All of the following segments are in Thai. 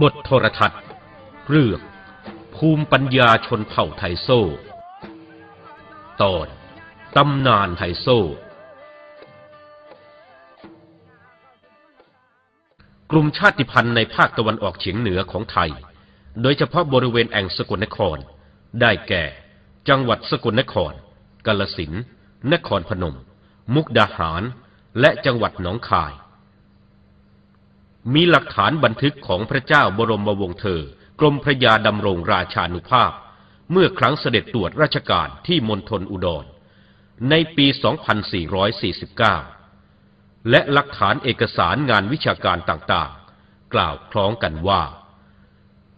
บทโทรทัศน์ เรื่อง ภูมิปัญญาชนเผ่าไทโซ่ตอน ตำนานไทโซ่กลุ่มชาติพันธุ์ในภาคตะวันออกเฉียงเหนือของไทย โดยเฉพาะบริเวณแอ่งสกลนคร ได้แก่ จังหวัดสกลนคร กาลสิน นครพนม มุกดาหาร และจังหวัดหนองคาย มีหลักฐานบันทึกของพระเจ้าบรมวงศ์เธอกรมพระยาดำรงราชานุภาพ เมื่อครั้งเสด็จตรวจราชการที่มณฑลอุดร ในปี 2449 และหลักฐานเอกสารงานวิชาการต่างๆ กล่าวคล้องกันว่า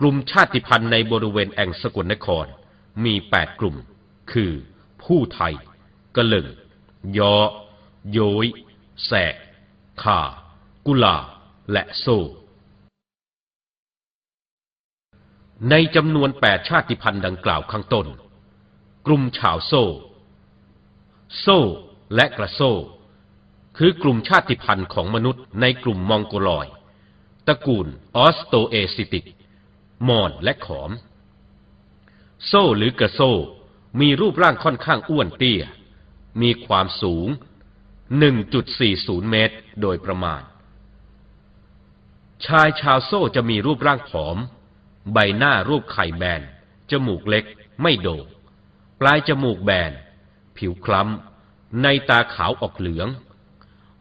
กลุ่มชาติพันธุ์ในบริเวณแอ่งสกลนครมี 8 กลุ่ม คือ ผู้ไทย กะเหลึงยอ โยย แสกข่า กุลา และโซ ในจำนวน8ชาติพันธุ์ดังกล่าวข้างต้น กลุ่มชาวโซ่โซ่และกระโซ่คือกลุ่มชาติพันธุ์ของมนุษย์ในกลุ่มมองโกลอย ตระกูลออสโตเอซิติก มอนและขอม โซ่หรือกระโซ่มีรูปร่างค่อนข้างอ้วนเตี้ย มีความสูง 1.40 เมตร โดยประมาณ ชายชาวโซ่จะมีรูปร่างผอม ใบหน้ารูปไข่แบน จมูกเล็ก ไม่โด่ง ปลายจมูกแบน ผิวคล้ำ ในตาขาวออกเหลือง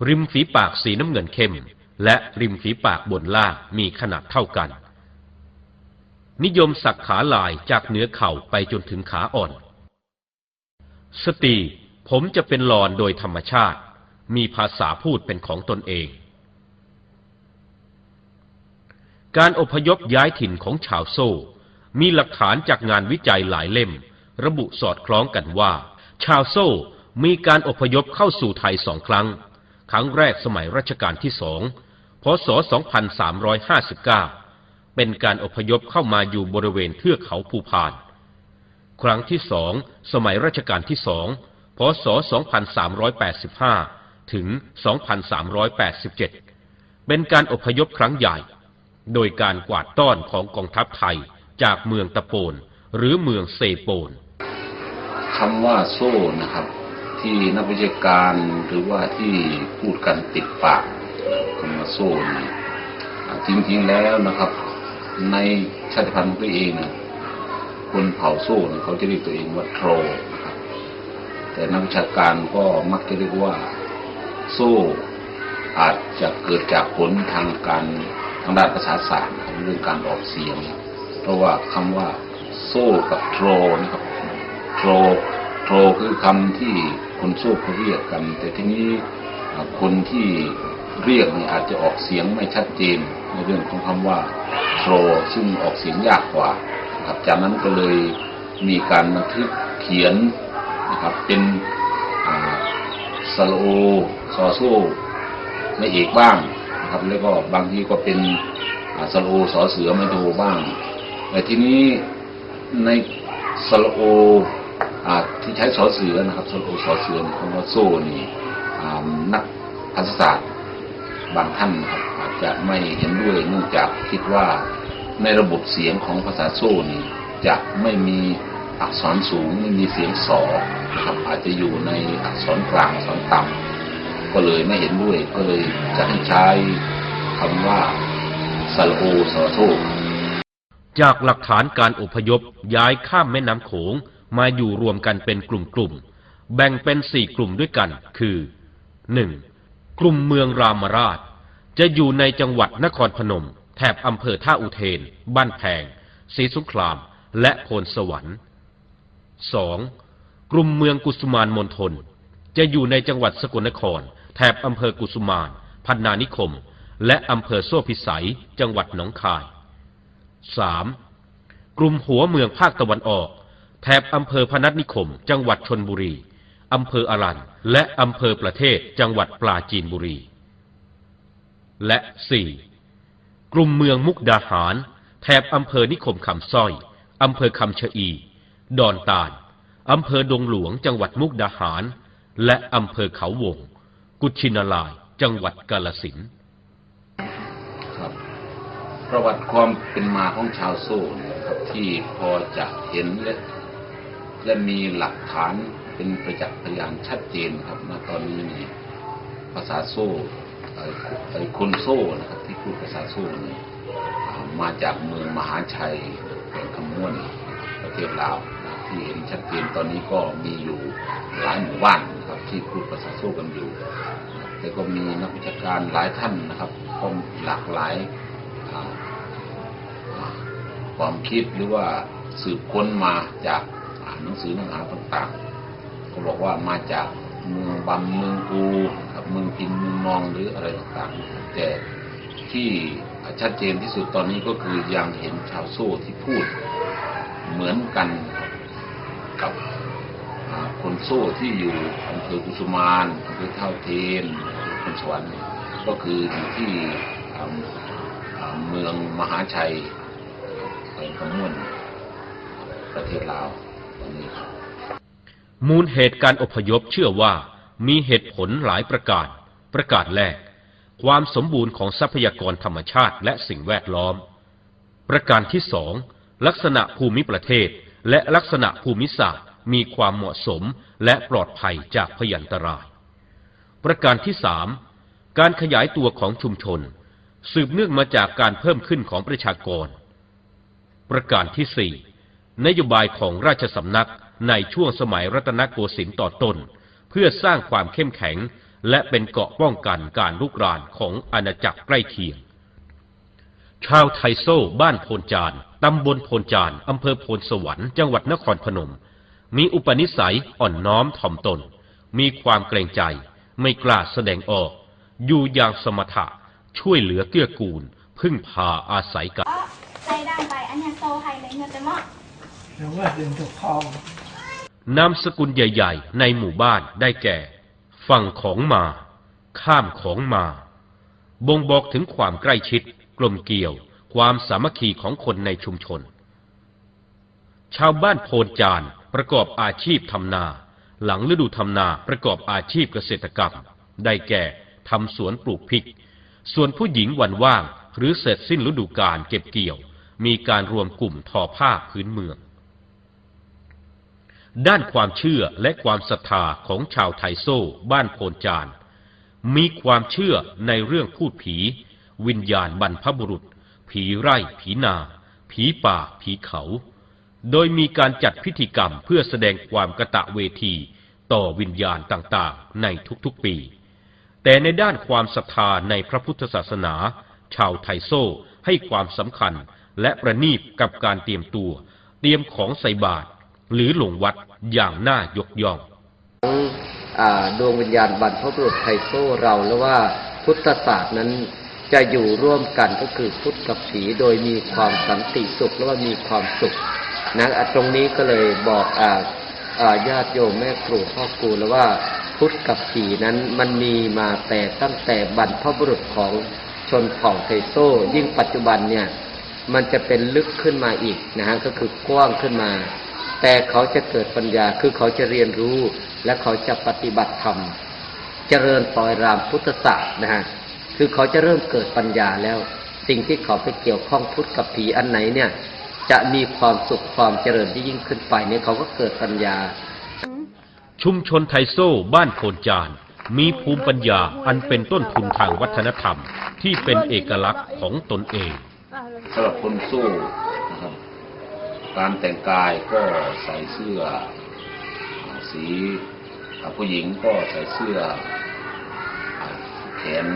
ริมฝีปากสีน้ำเงินเข้ม และริมฝีปากบนล่างมีขนาดเท่ากัน นิยมสักขาลายจากเหนือเข่าไปจนถึงขาอ่อน สตรีผมจะเป็นหลอนโดยธรรมชาติ มีภาษาพูดเป็นของตนเอง การอพยพย้ายถิ่นของชาวโซ่ มีหลักฐานจากงานวิจัยหลายเล่ม ระบุสอดคล้องกันว่า ชาวโซ่มีการอพยพเข้าสู่ไทยสองครั้ง ครั้งแรกสมัยรัชกาลที่สอง พศ 2359 เป็นการอพยพเข้ามาอยู่บริเวณเทือกเขาภูพาน ครั้งที่สองสมัยรัชกาลที่สอง พศ 2385 ถึง 2387 เป็นการอพยพครั้งใหญ่ โดยการกวาดต้อนของกองทัพไทยจากเมืองตะโปน หรือเมืองเซโปนคำว่าโซ่นะครับ ที่นักวิชาการหรือว่าที่พูดกันติดปากคำว่าโซ่นี่จริงๆแล้วนะครับ ในชาติพันธุ์ตัวเองคนเผ่าโซ่เนี่ยเขาจะเรียกตัวเองว่าโทรนะครับแต่นักวิชาการก็มักจะเรียกว่าโซ่อาจจะเกิดจากผลทางการ ทางด้านภาษาศาสตร์เรื่องการออกเสียง เพราะว่าคำว่าโซ่กับโทรนะครับโทรโทรคือคำที่คนโซ่เขาเรียกกัน แต่ทีนี้คนที่เรียกนี่อาจจะออกเสียงไม่ชัดเจนในเรื่องของคำว่าโทรซึ่งออกเสียงยากกว่าครับจากนั้นก็เลยมีการบันทึกเขียนนะครับเป็นสระโอซอโซ่ไม่เอกบ้าง นะครับ แล้วก็บางทีก็เป็นสโอสอเสือไม่โทบ้าง แต่ทีนี้ในสโออ่ที่ใช้สอเสือนะครับสโอสอเสือคำว่าโซ่นี่นักภาษาศาสตร์บางท่านครับอาจจะไม่เห็นด้วยเนื่องจากคิดว่าในระบบเสียงของภาษาโซ่นี่จะไม่มีอักษรสูงไม่มีเสียงสอนะครับอาจจะอยู่ในอักษรกลางอักษรต่ำ ก็เลยไม่เห็นด้วย ก็เลยจะให้ใช้คำว่าสระโอสอโซ่จากหลักฐานการอพยพย้ายข้ามแม่น้ำโขงมาอยู่รวมกันเป็นกลุ่มๆ แบ่งเป็นสี่กลุ่มด้วยกัน คือ 1. กลุ่มเมืองรามราช จะอยู่ในจังหวัดนครพนม แถบอำเภอท่าอุเทน บ้านแพงศรีสงคราม และโพนสวรรค์ 2. กลุ่มเมืองกุสุมานมณฑลจะอยู่ในจังหวัดสกลนคร แถบอำเภอกุสุมาน พันนานิคม และอำเภอโซ่พิสัย จังหวัดหนองคาย 3. กลุ่มหัวเมืองภาคตะวันออก แถบอำเภอพนัสนิคม จังหวัดชนบุรี อำเภออรันและอำเภอประเทศ จังหวัดปราจีนบุรี และ 4. กลุ่มเมืองมุกดาหาร แถบอำเภอนิคมคำสร้อย อำเภอคำชะอี ดอนตาลอำเภอดงหลวง จังหวัดมุกดาหาร และอำเภอเขาวง กุชินาลาย จังหวัดกาลสินครับ ประวัติความเป็นมาของชาวโซ่นะครับที่พอจะเห็นและและมีหลักฐานเป็นประจักษ์พยานชัดเจนครับณตอนนี้นี่ภาษาโซ่เอ่อเอ่อคนโซ่นะครับที่พูดภาษาโซ่นี่มาจากเมืองมหาชัยแห่งคำม่วนประเทศลาวที่เห็นชัดเจนตอนนี้ก็มีอยู่หลายหมู่บ้าน ที่พูดภาษาโซ่กันอยู่ แต่ก็มีนักวิชาการหลายท่านนะครับก็หลากหลายความคิดหรือว่าสืบค้นมาจากหนังสือหนังหาต่างๆก็บอกว่ามาจากเมืองบำเมืองกูครับเมืองพินเมืองนองหรืออะไรต่างๆ แต่ที่ชัดเจนที่สุดตอนนี้ก็คือยังเห็นชาวโซ่ที่พูดเหมือนกันกับ คนโซ่ที่อยู่อำเภอกุสุมานอำเภอเท่าเทนอำเภอคนสวรรค์เนี่ยก็คืออยู่ที่อ่าอ่าเมืองมหาชัยเป็นขมวนประเทศลาวตอนนี้ครับมูลเหตุการอพยพเชื่อว่ามีเหตุผลหลายประการ ประการแรก ความสมบูรณ์ของทรัพยากรธรรมชาติและสิ่งแวดล้อม ประการที่สองลักษณะภูมิประเทศและลักษณะภูมิศาสตร์ มีความเหมาะสมและปลอดภัยจากพยันตราย ประการที่สามการขยายตัวของชุมชน สืบเนื่องมาจากการเพิ่มขึ้นของประชากร ประการที่สี่นโยบายของราชสำนักในช่วงสมัยรัตนโกสินทร์ต่อต้น เพื่อสร้างความเข้มแข็ง และเป็นเกราะป้องกันการลุกรานของอาณาจักรใกล้เคียง ชาวไทโซ่บ้านโพนจานตำบลโพนจานอำเภอโพนสวรรค์จังหวัดนครพนม มีอุปนิสัยอ่อนน้อมถ่อมตน มีความเกรงใจ ไม่กล้าแสดงออก อยู่อย่างสมถะ ช่วยเหลือเกื้อกูล พึ่งพาอาศัยกันก็ใส่ด่างไปอันเนี้ยโซไฮเลยเงินจะเหมาะหรือว่าดึงถูกทองนามสกุลใหญ่ ๆ ในหมู่บ้านได้แก่ ฝั่งของมา ข้ามของมา บ่งบอกถึงความใกล้ชิด กลมเกลี่ยว ความสามัคคีของคนในชุมชน ชาวบ้านโพนจานประกอบอาชีพทำนา หลังฤดูทำนาประกอบอาชีพเกษตรกรรม ได้แก่ทำสวนปลูกพริก ส่วนผู้หญิงวันว่าง หรือเสร็จสิ้นฤดูกาลเก็บเกี่ยว มีการรวมกลุ่มทอผ้าพื้นเมือง ด้านความเชื่อและความศรัทธาของชาวไทโซ่บ้านโพนจานมีความเชื่อในเรื่องพูดผี วิญญาณบรรพบุรุษ ผีไร่ ผีนา ผีป่า ผีเขา โดยมีการจัดพิธีกรรมเพื่อแสดงความกระตะเวทีต่อวิญญาณต่างๆ ในทุกๆปี แต่ในด้านความศรัทธาในพระพุทธศาสนา ชาวไทโซ่ให้ความสำคัญและประนีบกับการเตรียมตัว เตรียมของใส่บาตรหรือหลงวัดอย่างน่ายกย่องอดวงวิญญาณบรรพบุรุษไทโซเราแล้วว่าพุทธศาสตร์นั้นจะอยู่ร่วมกันก็คือพุทธกับผีโดยมีความสันติสุขแล้วว่ามีความสุข นะตรงนี้ก็เลยบอกญาติโยมแม่ครูพ่อครูแล้วว่าพุทธกับผีนั้นมันมีมาแต่ตั้งแต่บรรพบุรุษของชนเผ่าไทโซ ยิ่งปัจจุบันเนี่ยมันจะเป็นลึกขึ้นมาอีกนะฮะก็คือกว้างขึ้นมา แต่เขาจะเกิดปัญญาคือเขาจะเรียนรู้ และเขาจะปฏิบัติธรรมเจริญปลอยรามพุทธศาสตร์นะฮะคือเขาจะเริ่มเกิดปัญญาแล้ว สิ่งที่เขาไปเกี่ยวข้องพุทธกับผีอันไหนเนี่ย จะมีความสุขความเจริญที่ยิ่งขึ้นไปเนี่ยเขาก็เกิดปัญญา ชุมชนไทโซ่บ้านโพนจาน มีภูมิปัญญาอันเป็นต้นทุนทางวัฒนธรรม ที่เป็นเอกลักษณ์ของตนเองสำหรับคนสู้นะครับการแต่งกายก็ใส่เสื้ออ่าสีอ่าผู้หญิงก็ใส่เสื้ออ่าแขน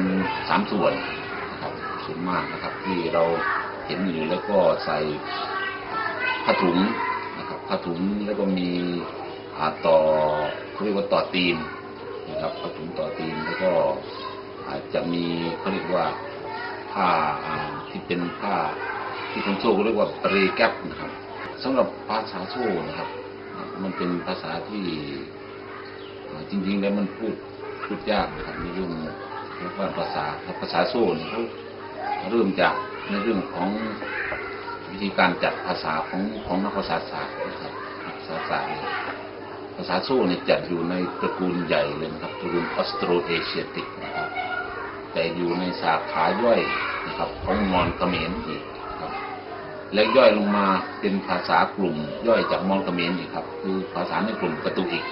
สามส่วนนะครับส่วนมากนะครับที่เราเห็นอยู่แล้วก็ใส่ ผ้าถุงนะครับผ้าถุงแล้วก็มีอ่าต่อเขาเรียกว่าต่อตีนนะครับผ้าถุงต่อตีนแล้วก็อาจจะมีเขาเรียกว่าผ้าที่เป็นผ้าที่คนโซ่เรียกว่าปรีแก๊ปนะครับสำหรับภาษาโซ่นะครับ มันเป็นภาษาที่จริง ๆ แล้วมันพูดพูดยากนะครับในเรื่องเรียกว่าภาษาภาษาโซ่เนี่ยเขาเริ่มจากในเรื่องของ วิธีการจัดภาษาของของนักภาษาศาสตร์นะครับภาษาศาสตร์เนี่ยภาษาโซ่เนี่ยจัดอยู่ในตระกูลใหญ่เลยนะครับตระกูลออสโตรเอเชียติกนะครับ แต่อยู่ในสาขาย่อยนะครับของมอญเขมรอีกและย่อยลงมาเป็นภาษากลุ่ม ย่อยจากมอญเขมรอีกครับ คือภาษาในกลุ่มกระตุอีก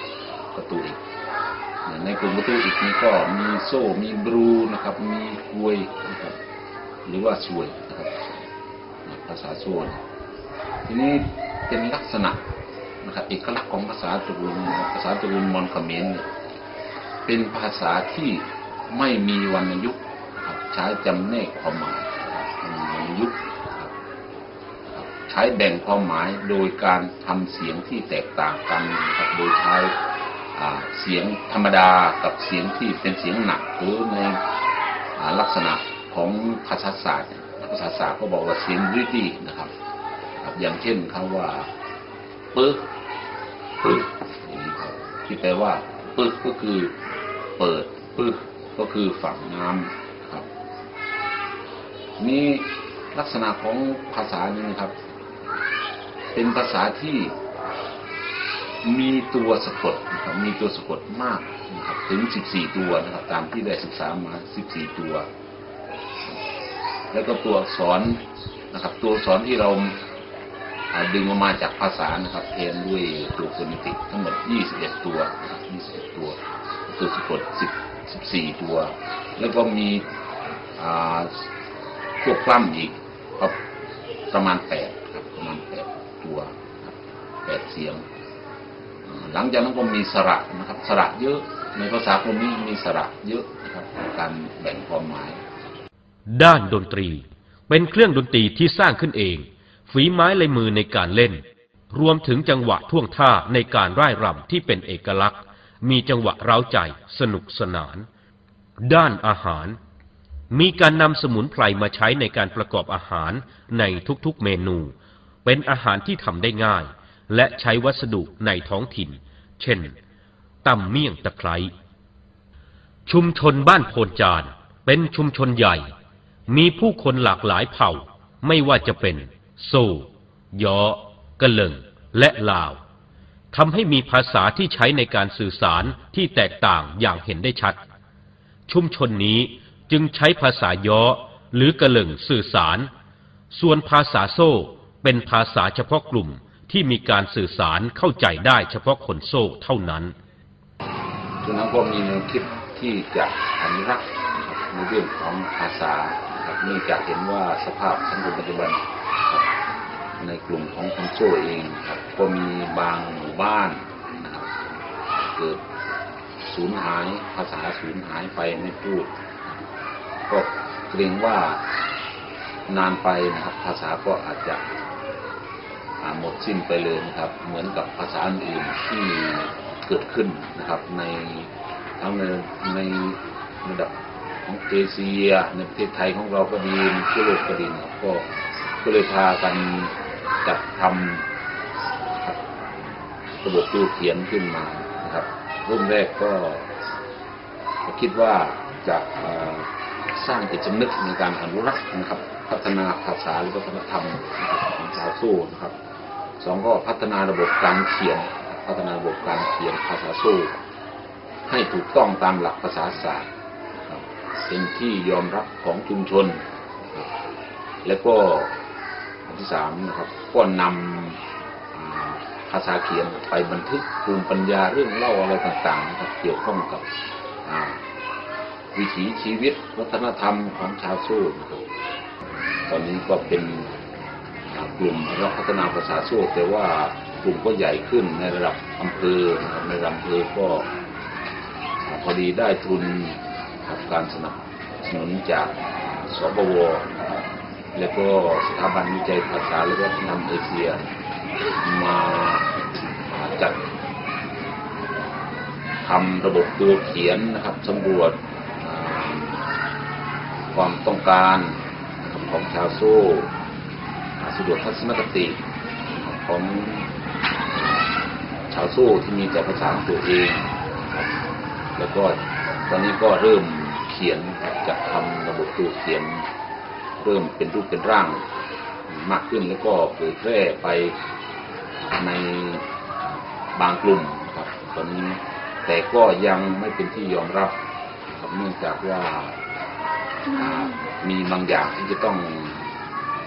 กระตุอีกในกลุ่มกระตุอีกนี้ก็มีโซ่มีบรูนะครับ มีกวยนะครับหรือว่าสวยนะครับ ภาษาโซ่นทีนี้เป็นลักษณะนะครับเอกลักษณ์ของภาษาตะกูลภาษาตะกูลมอญเขมรเนี่ยเป็นภาษาที่ไม่มีวรรณยุกต์ใช้จำแนกความหมายมีวรรณยุกต์ใช้แบ่งความหมายโดยการทำเสียงที่แตกต่างกันครับโดยใช้เสียงธรรมดากับเสียงที่เป็นเสียงหนักหรือในอลักษณะของภาษาศาสตร์เภาษาศาสตร์ก็บอกว่าเสียงริดีนะครับ อย่างเช่นคำว่าปึ๊กปึ๊กที่แปลว่าปึ๊กก็คือเปิดปึ๊กก็คือฝังน้ำครับ นี่ลักษณะของภาษานี้นะครับ เป็นภาษาที่มีตัวสะกดนะครับมีตัวสะกดมากนะครับถึง 14 ตัวนะครับ ตามที่ได้ศึกษามา 14 ตัว แล้วก็ตัวอักษรนะครับ ตัวอักษรที่เราดึงออกมาจากภาษานะครับเทนด้วยตัวโฟนิติกทั้งหมด 21 ตัวนะครับ21 ตัว ตัวสะกด10 14 ตัว แล้วก็มีอ่าพวกกล้ำอีกครับประมาณ 8 ครับ ประมาณ 8 ตัวครับ8เสียง หลังจากนั้นก็มีสระนะครับ สระเยอะ ในภาษาคนนี้มีสระเยอะนะครับ การแบ่งความหมาย ด้านดนตรี เป็นเครื่องดนตรีที่สร้างขึ้นเอง ฝีไม้ลายมือในการเล่น รวมถึงจังหวะท่วงท่าในการร่ายรำที่เป็นเอกลักษณ์ มีจังหวะเร้าใจสนุกสนาน ด้านอาหาร มีการนำสมุนไพรมาใช้ในการประกอบอาหารในทุกๆเมนู เป็นอาหารที่ทำได้ง่าย และใช้วัสดุในท้องถิ่น เช่นตำเมี่ยงตะไคร้ชุมชนบ้านโพนจานเป็นชุมชนใหญ่ มีผู้คนหลากหลายเผ่า ไม่ว่าจะเป็น โซยอกะเลิง และลาวทำให้มีภาษาที่ใช้ในการสื่อสารที่แตกต่างอย่างเห็นได้ชัด ชุมชนนี้จึงใช้ภาษายอหรือกะเลิงสื่อสาร ส่วนภาษาโซ่เป็นภาษาเฉพาะกลุ่มที่มีการสื่อสารเข้าใจได้เฉพาะคนโซ่เท่านั้นฉะนั้นก็มีแนวคิดที่จะอนุรักษ์ในเรื่องของภาษา เนื่องจากเห็นว่าสภาพสังคมปัจจุบันในกลุ่มของคนโซ่เองครับก็มีบางหมู่บ้านนะครับเกิดสูญหายภาษาสูญหายไปไม่พูด ก็เกรงว่านานไปนะครับ ภาษาก็อาจจะหมดสิ้นไปเลยนะครับ เหมือนกับภาษาอื่นที่เกิดขึ้นนะครับ ในทั้งในในระดับ ของเอเชียในประเทศไทยของเราก็ดีทั่วโลกก็ดีนะก็ก็เลยพากันจัดทำระบบตู้เขียนขึ้นมานะครับรุ่นแรกก็คิดว่าจะสร้างจิตสำนึกในการอนุรักษ์นะครับ พัฒนาภาษาหรือวัฒนธรรมของชาวสู้นะครับสองก็พัฒนาระบบการเขียน พัฒนาระบบการเขียนภาษาสู้ให้ถูกต้องตามหลักภาษาศาสตร์ เป็นที่ยอมรับของชุมชน และก็อันที่สามนะครับก็นำภาษาเขียนไปบันทึกภูมิปัญญาเรื่องเล่าอะไรต่างๆนะครับเกี่ยวข้องกับวิถีชีวิตวัฒนธรรมของชาวสู้นะครับตอนนี้ก็เป็นกลุ่มเราพัฒนาภาษาโซ่แต่ว่ากลุ่มก็ใหญ่ขึ้นในระดับอำเภอในระดับอำเภอก็พอดีได้ทุน กับการสนับสนุนจากสบวนะครับแล้วก็สถาบันวิจัยภาษาและวัฒนธรรมเอเชียมาจัดทำระบบตัวเขียนนะครับสำรวจความต้องการของชาวโซ่สะดวกทัศนคติของชาวสู้ที่มีแต่ภาษาของตัวเอง แล้วก็ตอนนี้ก็เริ่ม เขียนจะทำระบบตัวเขียน เริ่มเป็นรูปเป็นร่างมากขึ้นแล้วก็เผยแพร่ไปในบางกลุ่มครับตอนนี้แต่ก็ยังไม่เป็นที่ยอมรับครับเนื่องจากว่ามีบางอย่างที่จะต้อง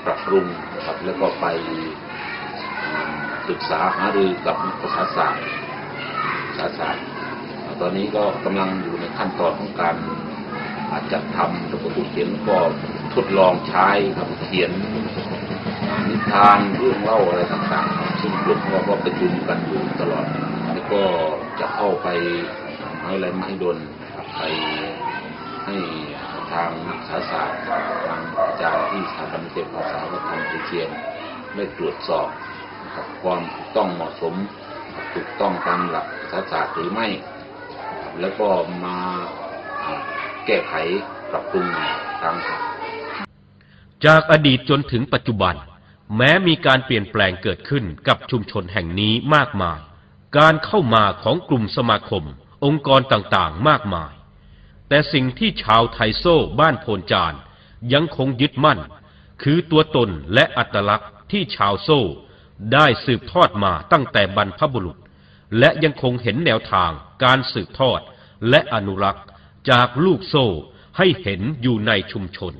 ปรับปรุงครับแล้วก็ไปศึกษาหารือกับภาษาศาสตร์ภาษาศาสตร์ตอนนี้ก็กำลังอยู่ในขั้นตอนของการ อาจจัดทำระบบเขียนก็ทดลองใช้ครับเขียนนิทานเรื่องเล่าอะไรต่างๆ ซึ่งกลุ่มเราก็ประชุมกันอยู่ตลอด แล้วก็จะเข้าไปมหาวิทยาลัยมหิดนไปให้ทางนักศึกษาศาสตร์ทางอาจารย์ที่สถาบันเก็บภาษาวัฒนธรรมเชียได้ตรวจสอบนะครับความถูกต้องเหมาะสม ถูกต้องตามหลักศาสตร์หรือไม่ แล้วก็มา ก้ไขปรับปรุงทางจากอดีตจนถึงปัจจุบัน แม้มีการเปลี่ยนแปลงเกิดขึ้นกับชุมชนแห่งนี้มากมาย การเข้ามาของกลุ่มสมาคม องค์กรต่างๆ มากมาย แต่สิ่งที่ชาวไทโซ่บ้านโพนจานยังคงยึดมั่น คือตัวตนและอัตลักษณ์ที่ชาวโซ่ได้สืบทอดมาตั้งแต่บรรพบุรุษ และยังคงเห็นแนวทางการสืบทอดและอนุรักษ์ จากลูกโซ่ให้เห็นอยู่ในชุมชน